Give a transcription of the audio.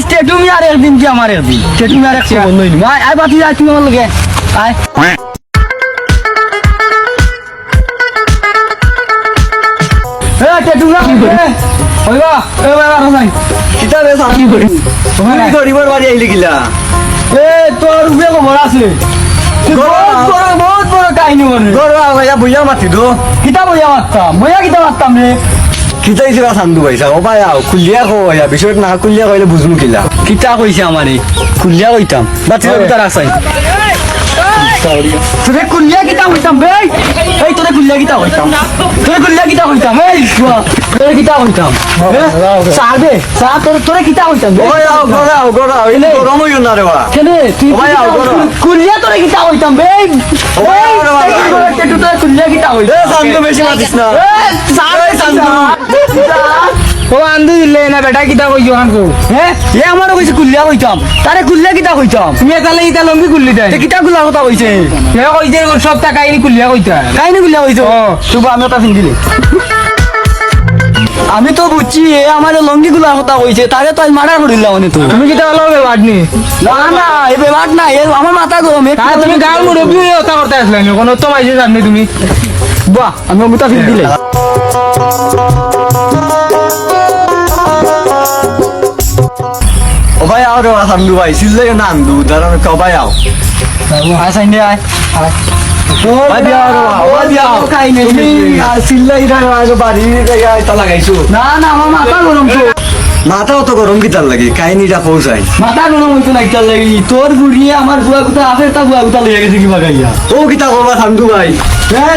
আজকে তুমি আর একদিন কি আমার একদিন তে তুমি আর এক খবর লইলি আয় আয় বাতি আয় তুমি আমার লগে। আয়। কিতা বইয়া মারতাম বইয়া কিতা মারতাম রে? কিতা ইসরা সান্দু পাইছা ও ভাই আও কুলিয়া কইয়া বিষয়ত না কুলিয়া কইলে বুঝমু কিলা। কিতা কইছে আমারে কুলিয়া কইতাম। হয়। ভিতর আসাই তোরে কুলিয়া কিতা হইতাম বে এই তোরে কুলিয়া কিতা হইতাম তোরে কুলিয়া কিতা হইতাম এই শুয়া তোরে কিতা হইতাম সার দে সার তোরে তোরে কিতা হইতাম বে ও ভাই আও গরা আও গরা আও গরম হইও না রে বা কেনে তুই ও কিতা আও। হইতাম? তোরে হইতাম বে ও ভাই, আও রে বাবা। এই তুই তোরে কুলিয়া কিতা এ সান্দু বেশি মাতিস না সার সান্দু। ও আন্দু দিলে না বেটা কিতা কইছো হানকো হ্যাঁ এ আমারও কইছে কুলিয়া হইতাম তারে কুলিয়া কিতা হইতাম তুমি তাহলে ইতা লঙ্গি কুললি তাই। তে কিতা কুলার কথা কইছে হে কইছে সব টাকা আইনি কুলিয়া কইতা কাহিনী কুলিয়া হইতো ও। শুভ আমি ওটা ফিন্দিলে আমি তো বুঝছি এ আমার লঙ্গি গুলার কথা কইছে তারে তো মার্ডার করিল মানে তো তুমি কিতা বলো বেবাদ নি? না না এ বেমার না এ আমার মাথা গরম এ তুমি গাল মুরব্বী হয়ে কথা করতে আসলে কোনো তো মাইছে জানি তুমি? বাহ আমি ওটা ফিল দিলে। দিয়া আও। কাহিনী তুমি আর সিলে ইরা আগে বাড়ি গাইয়া এটা লাগাইছো না না আমার মাথা অত গরম কিতার লাগে কাহিনীটা পৌঁছাই মাথা গরম হইতো না একটা লাগি। তোর গুড়িয়ে আমার বুয়া কুতা আছে তা বুয়া কুতা লইয়া গেছে কিবা গাইয়া। ও কিতা করবা সান্দু ভাই। হ্যাঁ?